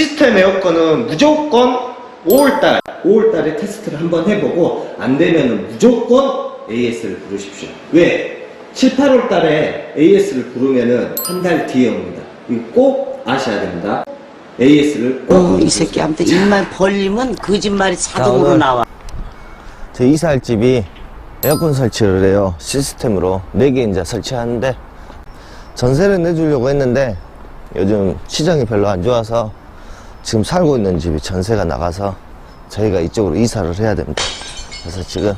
시스템 에어컨은 무조건 5월달, 5월달에 테스트를 한번 해보고 안 되면은 무조건 AS를 부르십시오. 왜? 7, 8월달에 AS를 부르면은 한 달 뒤에 옵니다. 이거 꼭 아셔야 됩니다. AS를 꼭. 어, 이 부르십시오. 새끼한테 입만 벌리면 거짓말이 자동으로 오늘- 나와. 제 이사할 집이 에어컨 설치를 해요. 시스템으로. 4개 이제 설치하는데, 전세를 내주려고 했는데, 요즘 시장이 별로 안 좋아서, 지금 살고 있는 집이 전세가 나가서, 저희가 이쪽으로 이사를 해야 됩니다. 그래서 지금,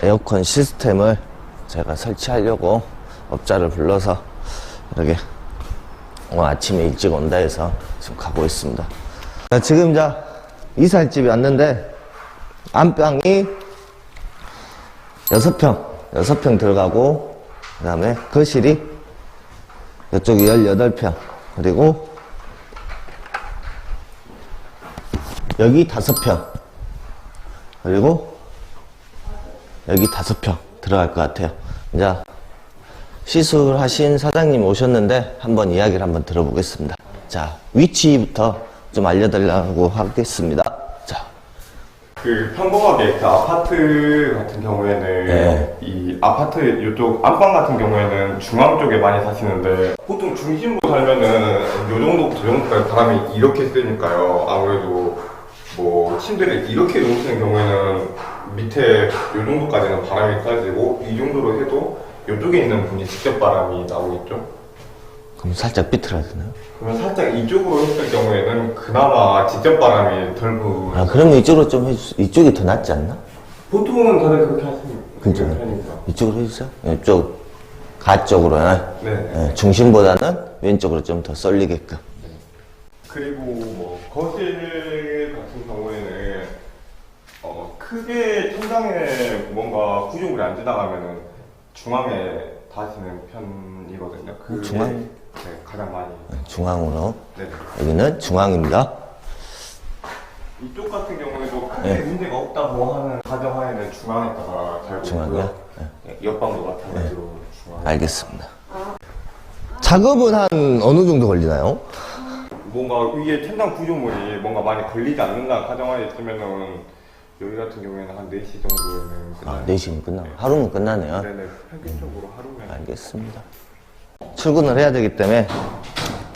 에어컨 시스템을 제가 설치하려고 업자를 불러서, 이렇게, 오늘 아침에 일찍 온다 해서 지금 가고 있습니다. 자, 지금 자, 이사할 집이 왔는데, 안방이 6평, 6평 들어가고, 그 다음에 거실이 이쪽이 18평, 그리고 여기 5평, 그리고 여기 5평 들어갈 것 같아요. 이제 시술하신 사장님 오셨는데 한번 이야기를 한번 들어보겠습니다. 자, 위치부터 좀 알려달라고 하겠습니다. 자, 그 평범하게 그 아파트 같은 경우에는 네. 이 아파트 이쪽 안방 같은 경우에는 중앙 쪽에 많이 사시는데 보통 중심부 살면은 요 정도 저 정도까지 바람이 이렇게 세니까요 아무래도 뭐 침대를 이렇게 놓으시는 경우에는 밑에 요 정도까지는 바람이 빠지고 이 정도로 해도 이쪽에 있는 분이 직접 바람이 나오겠죠 그럼 살짝 삐뚤어지나요? 그러면 살짝 이쪽으로 했을 경우에는 그나마 직접 바람이 덜 부. 아, 그러면 이쪽으로 좀 해주, 이쪽이 더 낫지 않나? 보통은 다들 그렇게 하시는 그죠? 편이니까. 이쪽으로 해주세요. 이쪽, 가 쪽으로, 네. 예, 중심보다는 왼쪽으로 좀 더 쏠리게끔. 그리고 뭐 거실 같은 경우에는 어, 크게 천장에 뭔가 구조물이 안 지나가면은 중앙에 닿으시는 편이거든요. 그게 중앙? 네, 가장 많이. 중앙으로. 네. 여기는 중앙입니다. 이쪽 같은 경우에도 크게 네. 문제가 없다고 하는 가정하에는 중앙에다가 달고 중앙이요? 있고요. 네, 옆방도 마찬가지로 중앙. 알겠습니다. 작업은 한 어느 정도 걸리나요? 뭔가 위에 천장 구조물이 뭔가 많이 걸리지 않는다 가정하에 있으면은 여기 같은 경우에는 한 4시 정도에는 아, 끝나요. 4시면 끝나고. 하루면 끝나네요. 네네 평균적으로 하루면 알겠습니다. 출근을 해야 되기 때문에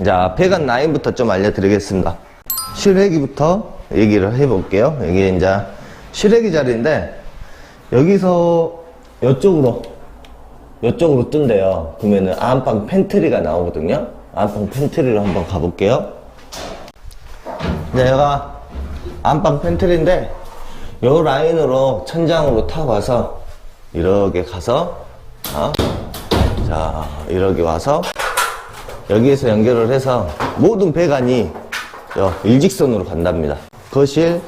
자 배관 라인부터 좀 알려드리겠습니다. 실외기부터 얘기를 해볼게요. 여기 이제 실외기 자리인데 여기서 이쪽으로 이쪽으로 뜬대요. 그러면은 안방 팬트리가 나오거든요. 안방 팬트리로 한번 가볼게요. 네, 여기가 안방 팬트리인데 요 라인으로 천장으로 타고 와서 이렇게 가서 어? 자, 이렇게 와서 여기에서 연결을 해서 모든 배관이 요 일직선으로 간답니다. 거실,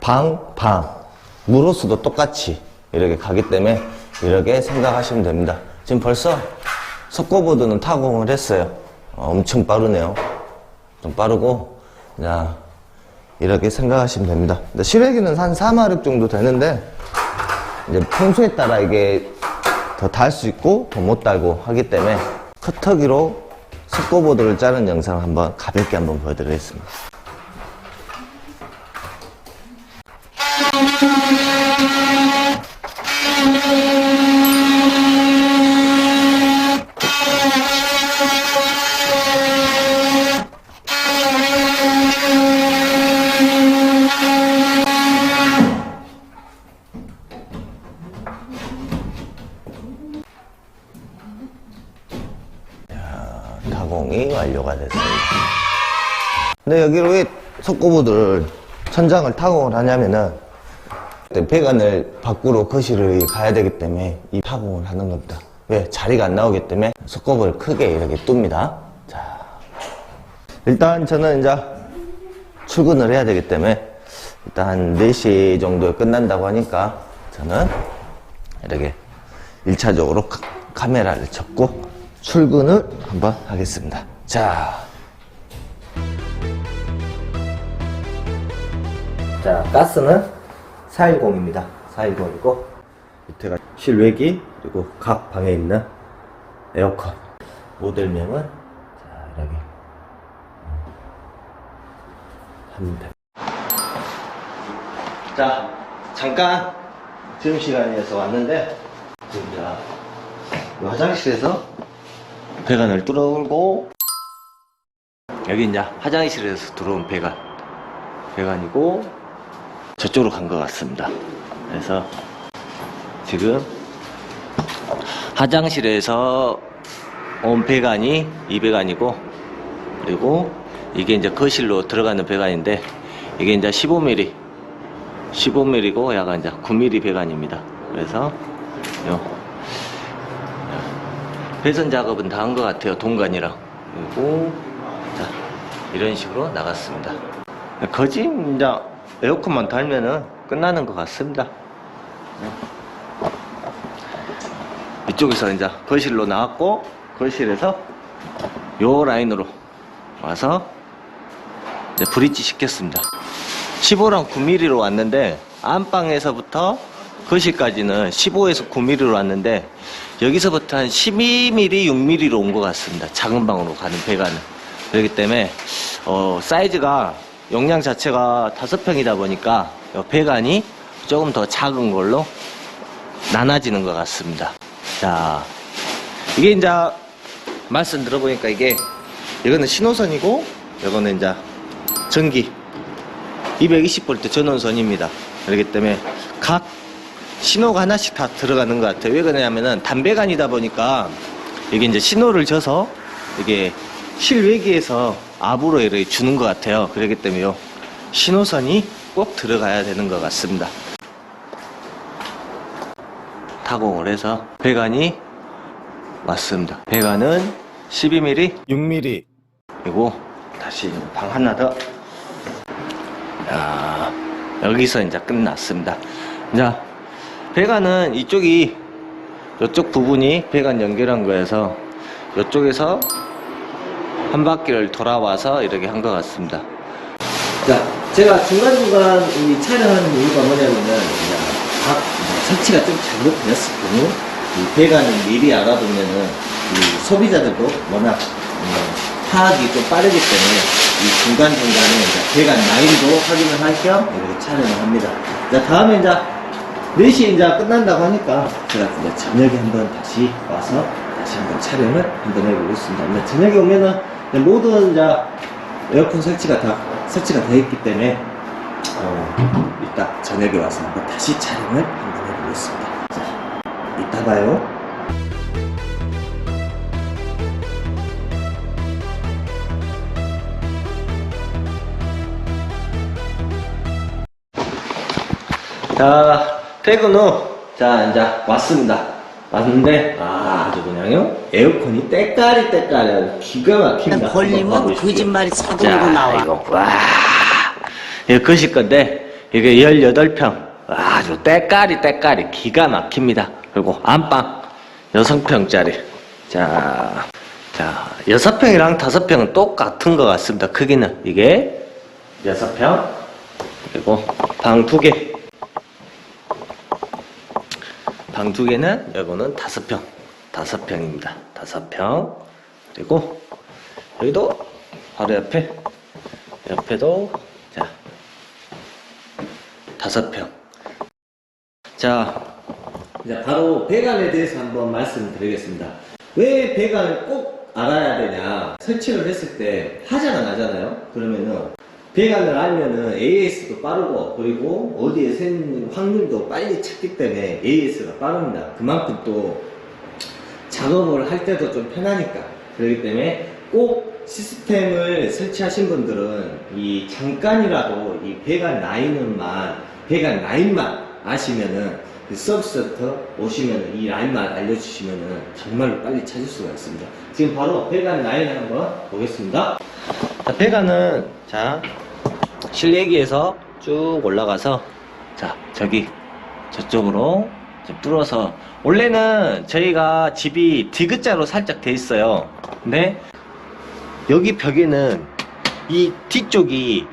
방, 방. 무로스도 똑같이 이렇게 가기 때문에 이렇게 생각하시면 됩니다. 지금 벌써 석고보드는 타공을 했어요. 어, 엄청 빠르네요. 좀 빠르고, 자, 이렇게 생각하시면 됩니다. 근데 실외기는 한 4마력 정도 되는데, 이제 평소에 따라 이게 더 달 수 있고 더 못 달고 하기 때문에 커터기로 석고보드를 자른 영상을 한번 가볍게 한번 보여드리겠습니다. 근데 여기로 왜 석고보드를 천장을 타공을 하냐면은 배관을 밖으로 거실을 가야 되기 때문에 이 타공을 하는 겁니다. 왜? 자리가 안 나오기 때문에 석고보드를 크게 이렇게 둡니다. 자. 일단 저는 이제 출근을 해야 되기 때문에 일단 한 4시 정도에 끝난다고 하니까 저는 이렇게 1차적으로 카메라를 접고 출근을 한번 하겠습니다. 자. 자, 가스는 410입니다. 410이고, 밑에가 실외기, 그리고 각 방에 있는 에어컨. 모델명은, 자, 이렇게. 됩니다. 자, 잠깐 지금 시간이어서 왔는데 지금 자이 화장실에서 배관을 뚫어고 여기 이제 화장실에서 들어온 배관 배관이고 저쪽으로 간 것 같습니다. 그래서 지금 화장실에서 온 배관이 이 배관이고 그리고 이게 이제 거실로 들어가는 배관인데 이게 이제 15mm 15mm고 약간 이제 9mm 배관입니다. 그래서 요 배선 작업은 다 한 것 같아요. 동관이랑 그리고 자 이런 식으로 나갔습니다. 거지 이제 에어컨만 달면은 끝나는 것 같습니다. 이쪽에서 이제 거실로 나왔고 거실에서 요 라인으로 와서 브릿지 시켰습니다. 15랑 9mm로 왔는데 안방에서부터 거실까지는 15에서 9mm로 왔는데 여기서부터 한 12mm, 6mm로 온 것 같습니다. 작은 방으로 가는 배관은. 그렇기 때문에 어, 사이즈가 용량 자체가 5평이다 보니까 요 배관이 조금 더 작은 걸로 나눠지는 것 같습니다. 자, 이게 이제 말씀 들어보니까 이게 이거는 신호선이고 이거는 이제 전기 220V 전원선입니다. 그렇기 때문에 각 신호가 하나씩 다 들어가는 것 같아요. 왜 그러냐면은 담배관이다 보니까 이게 이제 신호를 줘서 이게 실외기에서 압으로 이렇게 주는 것 같아요. 그렇기 때문에 요 신호선이 꼭 들어가야 되는 것 같습니다. 타공을 해서 배관이 왔습니다. 배관은 12mm, 6mm 그리고 다시 방 하나 더. 야, 여기서 이제 끝났습니다. 자, 배관은 이쪽이 이쪽 부분이 배관 연결한 거여서 이쪽에서 한 바퀴를 돌아와서 이렇게 한 것 같습니다. 자, 제가 중간중간 이 촬영하는 이유가 뭐냐면은 각 설치가 좀 잘못되었을 경우 이 배관을 미리 알아두면은 이 소비자들도 워낙 음, 파악이 좀 빠르기 때문에 이 중간중간에 이제 배관 라인도 확인을 할 겸 이렇게 촬영을 합니다. 자, 다음에 이제 4시에 이제 끝난다고 하니까 제가 이제 저녁에 한번 다시 와서 다시 한번 촬영을 한번 해보겠습니다. 근데 저녁에 오면은 모든 이제 에어컨 설치가 다 설치가 되어 있기 때문에 어, 이따 저녁에 와서 한번 다시 촬영을 한번 해보겠습니다. 자, 이따 봐요. 자, 퇴근 후, 자, 이제 왔습니다. 왔는데, 아, 아주 그냥요, 에어컨이 때깔이 때깔이 기가 막힙니다. 한번 걸리면. 거짓말이 자, 자동으로 나와. 이거, 와. 이거 거실 건데, 이게 18평. 아주 때깔이 때깔이 기가 막힙니다. 그리고 안방 6평짜리. 자, 자, 6평이랑 5평은 똑같은 것 같습니다. 크기는. 이게 6평. 그리고 방 두 개. 방 두 개는 요거는 다섯 평. 다섯 평입니다. 다섯 평. 그리고 여기도 바로 옆에 옆에도 자 다섯 평. 자 이제 바로 배관에 대해서 한번 말씀드리겠습니다. 왜 배관을 꼭 알아야 되냐? 설치를 했을 때 화자가 나잖아요. 그러면은 배관을 알면은 AS도 빠르고 그리고 어디에 샌 확률도 빨리 찾기 때문에 AS가 빠릅니다. 그만큼 또 작업을 할 때도 좀 편하니까 그렇기 때문에 꼭 시스템을 설치하신 분들은 이 잠깐이라도 이 배관 라인만 배관 라인만 아시면은 그 서비스 센터 오시면 이 라인만 알려주시면은 정말로 빨리 찾을 수가 있습니다. 지금 바로 배관 라인을 한번 보겠습니다. 자, 배관은 자 실내기에서 쭉 올라가서 자 저기 저쪽으로 뚫어서 원래는 저희가 집이 디귿자로 살짝 돼 있어요. 근데 여기 벽에는 이 뒤쪽이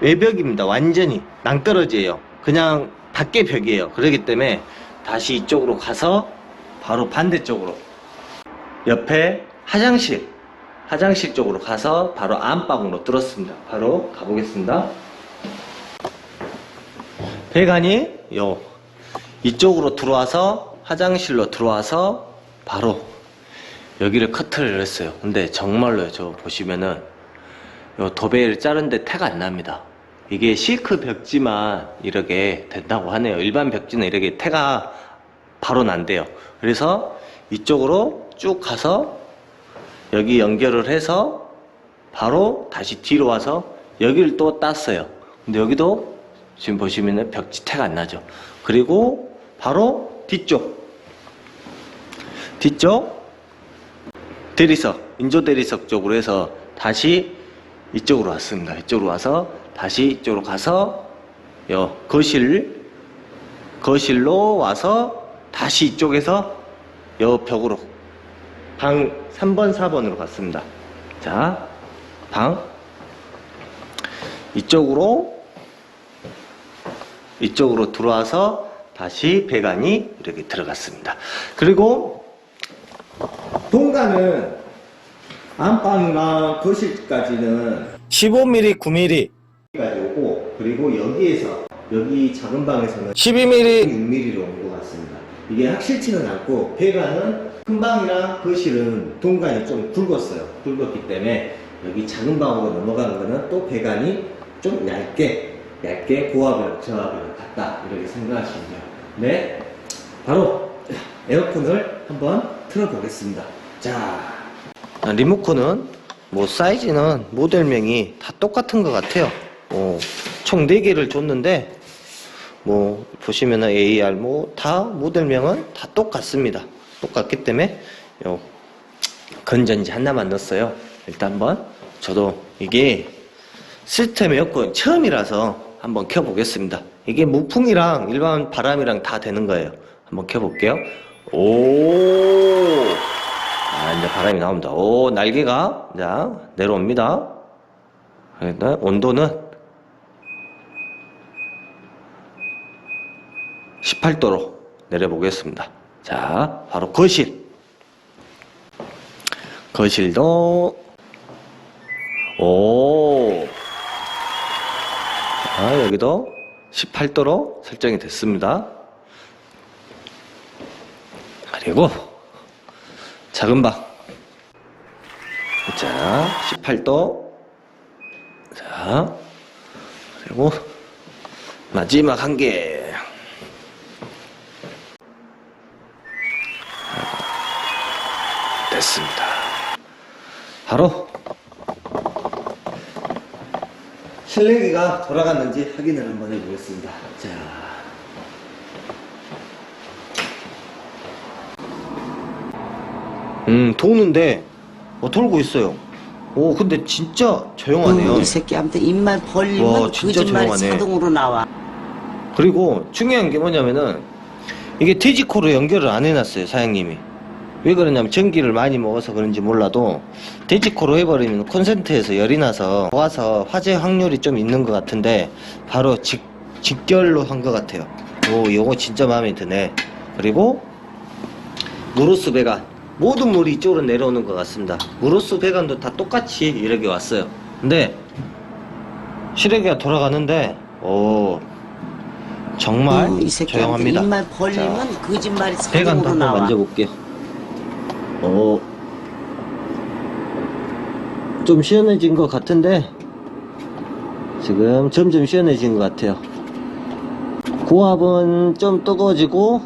외벽입니다. 완전히 낭떠러지예요. 그냥 밖에 벽이에요. 그렇기 때문에 다시 이쪽으로 가서 바로 반대쪽으로 옆에 화장실 화장실 쪽으로 가서 바로 안방으로 뚫었습니다. 바로 가보겠습니다. 배관이 요 이쪽으로 들어와서 화장실로 들어와서 바로 여기를 커트를 했어요. 근데 정말로요. 저 보시면은 요 도배를 자른데 태가 안 납니다. 이게 실크 벽지만 이렇게 된다고 하네요. 일반 벽지는 이렇게 태가 바로 난대요. 그래서 이쪽으로 쭉 가서 여기 연결을 해서 바로 다시 뒤로 와서 여기를 또 땄어요. 근데 여기도 지금 보시면은 벽지 태가 안 나죠. 그리고 바로 뒤쪽. 뒤쪽 대리석, 인조 대리석 쪽으로 해서 다시 이쪽으로 왔습니다. 이쪽으로 와서 다시 이쪽으로 가서 요 거실 거실로 와서 다시 이쪽에서 요 벽으로 방 3번, 4번으로 갔습니다. 자, 방 이쪽으로 이쪽으로 들어와서 다시 배관이 이렇게 들어갔습니다. 그리고 동간은 안방이랑 거실까지는 15mm, 9mm 까지 오고 그리고 여기에서 여기 작은 방에서는 12mm 6mm로 온 것 같습니다. 이게 확실치는 않고 배관은 큰 방이랑 거실은 동간이 좀 굵었어요. 굵었기 때문에 여기 작은 방으로 넘어가는 거는 또 배관이 좀 얇게 얇게 고압을 저압을 같다 이렇게 생각하시면 돼요. 네, 바로 에어컨을 한번 틀어보겠습니다. 자, 아, 리모컨은 뭐 사이즈는 모델명이 다 똑같은 것 같아요. 어, 총 4개를 줬는데 뭐 보시면은 AR 뭐 다 모델명은 다 똑같습니다. 똑같기 때문에 요 건전지 하나만 넣었어요. 일단 한번 저도 이게 시스템 에어컨 처음이라서 한번 켜보겠습니다. 이게 무풍이랑 일반 바람이랑 다 되는 거예요. 한번 켜볼게요. 오, 아 이제 바람이 나옵니다. 오 날개가 자 내려옵니다. 일단 온도는 18도로 내려보겠습니다. 자, 바로 거실. 거실도, 오. 자, 여기도 18도로 설정이 됐습니다. 그리고, 작은 방. 자, 18도. 자, 그리고, 마지막 한 개. 됐습니다. 바로 실내기가 돌아갔는지 확인을 한번 해보겠습니다. 자, 음 도는데 어, 돌고 있어요. 오 근데 진짜 조용하네요. 음, 이 새끼한테 입만 벌리면 와, 진짜 거짓말이 조용하네. 자동으로 나와. 그리고 중요한 게 뭐냐면은 이게 돼지코로 연결을 안 해놨어요 사장님이 왜 그러냐면 전기를 많이 먹어서 그런지 몰라도 돼지코로 해버리면 콘센트에서 열이 나서 와서 화재 확률이 좀 있는 것 같은데 바로 직, 직결로 한 것 같아요 오 이거 진짜 마음에 드네 그리고 무로스 배관 모든 물이 이쪽으로 내려오는 것 같습니다 무로스 배관도 다 똑같이 이렇게 왔어요 근데 시래기가 돌아가는데 오 정말 음, 조용합니다. 입만 벌리면 거짓말이 배관도 자동으로 한번 나와. 만져볼게요. 어, 좀 시원해진 것 같은데 지금 점점 시원해진 것 같아요. 고압은 좀 뜨거워지고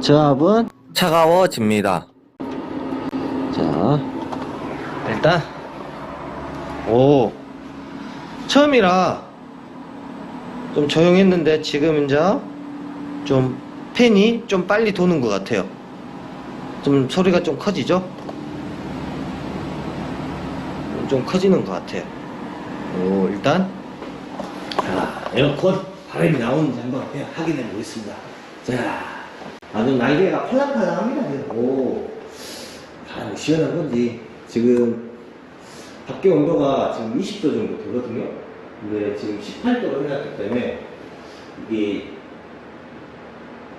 저압은 차가워집니다. 자, 일단 오 처음이라 좀 조용했는데 지금 이제 좀 팬이 좀 빨리 도는 것 같아요. 좀 소리가 좀 커지죠? 좀 커지는 것 같아요. 오, 일단 자, 에어컨 바람이 나오는지 한번 확인해 보겠습니다. 자, 아주 날개가 팔랑팔랑합니다. 오, 바람이 시원한 건지 지금 밖에 온도가 지금 20도 정도 되거든요. 근데 지금 18도로 해놨기 때문에 이게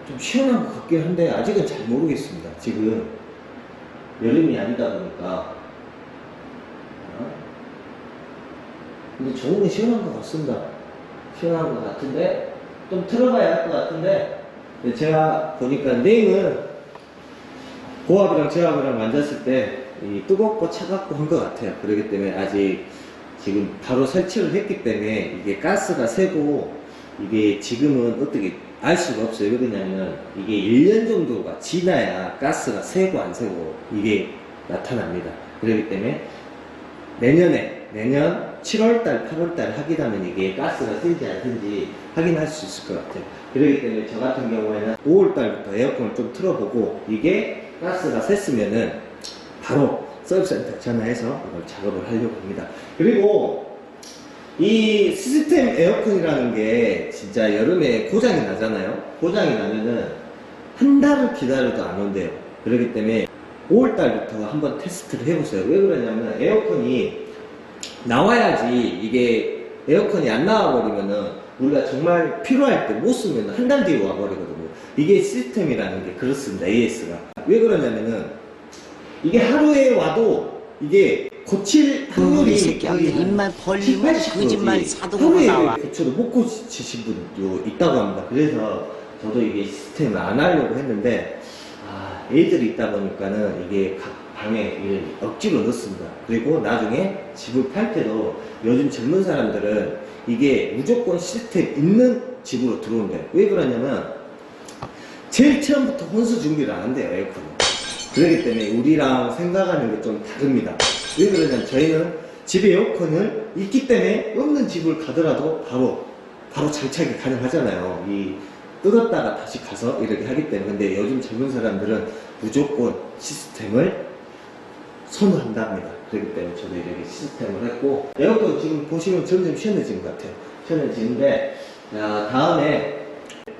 좀 시원한 것 같긴 한데 아직은 잘 모르겠습니다. 지금 여름이 아니다 보니까 근데 좋은 게 시원한 것 같습니다. 시원한 것 같은데 좀 틀어봐야 할 것 같은데 근데 제가 보니까 링은 고압이랑 저압이랑 만졌을 때이 뜨겁고 차갑고 한 것 같아요. 그렇기 때문에 아직 지금 바로 설치를 했기 때문에 이게 가스가 새고 이게 지금은 어떻게 알 수가 없어요. 왜 그러냐면 이게 1년 정도가 지나야 가스가 새고 안 새고 이게 나타납니다. 그렇기 때문에 내년에 내년 7월달, 8월달 확인하면 이게 가스가 새지 안 새지 확인할 수 있을 것 같아요. 그렇기 때문에 저 같은 경우에는 5월달부터 에어컨을 좀 틀어보고 이게 가스가 샜으면은 바로 서비스센터 전화해서 이걸 작업을 하려고 합니다. 그리고 이 시스템 에어컨이라는 게 진짜 여름에 고장이 나잖아요. 고장이 나면은 한 달을 기다려도 안 온대요. 그렇기 때문에 5월달부터 한번 테스트를 해보세요. 왜 그러냐면 에어컨이 나와야지 이게 에어컨이 안 나와버리면은 우리가 정말 필요할 때 못 쓰면 한 달 뒤에 와버리거든요. 이게 시스템이라는 게 그렇습니다. AS가. 왜 그러냐면은 이게 하루에 와도 이게 고칠 확률이 이 새끼한테 거의 한 입만 벌리면 70, 80%지. 거짓말이 사동으로 하루에 나와. 고쳐도 못 고치신 분도 있다고 합니다. 그래서 저도 이게 시스템을 안 하려고 했는데 아, 애들이 있다 보니까는 이게 각 방에 이걸 억지로 넣습니다. 그리고 나중에 집을 팔 때도 요즘 젊은 사람들은 이게 무조건 시스템 있는 집으로 들어온대요. 왜 그러냐면 제일 처음부터 혼수 준비를 안 한대요, 에어컨은. 그렇기 때문에 우리랑 생각하는 게 좀 다릅니다. 왜 그러냐면 저희는 집에 에어컨을 있기 때문에 없는 집을 가더라도 바로, 바로 장착이 가능하잖아요. 이 뜯었다가 다시 가서 이렇게 하기 때문에. 근데 요즘 젊은 사람들은 무조건 시스템을 선호한답니다. 그렇기 때문에 저도 이렇게 시스템을 했고, 에어컨 지금 보시면 점점 시원해진 것 같아요. 시원해지는데, 자, 다음에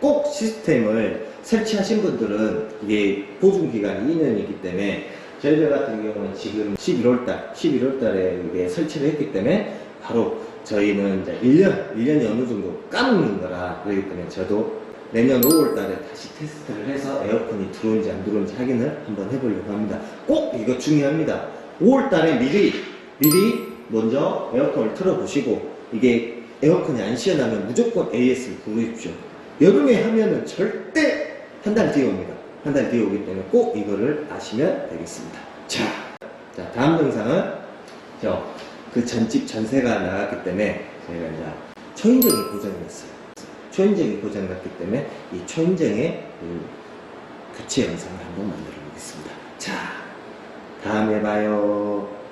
꼭 시스템을 설치하신 분들은 이게 보증 기간이 2년이기 때문에 저희들 같은 경우는 지금 11월달, 11월달에 이게 설치를 했기 때문에 바로 저희는 이제 1년, 1년이 어느 정도 까먹는 거라 그렇기 때문에 저도 내년 5월달에 다시 테스트를 해서 에어컨이 들어온지 안 들어온지 확인을 한번 해보려고 합니다. 꼭 이거 중요합니다. 5월달에 미리 미리 먼저 에어컨을 틀어보시고 이게 에어컨이 안 시원하면 무조건 AS를 부르십시오. 여름에 하면은 절대 한 달 뒤에 옵니다. 한 달 뒤에 오기 때문에 꼭 이거를 아시면 되겠습니다. 자, 자 다음 영상은 저그 전집 전세가 나갔기 때문에 저희가 이제 초인종이 고장이 났어요. 초인종이 고장 났기 때문에 이 초인종의 그 교체 영상을 한번 만들어 보겠습니다. 자, 다음에 봐요.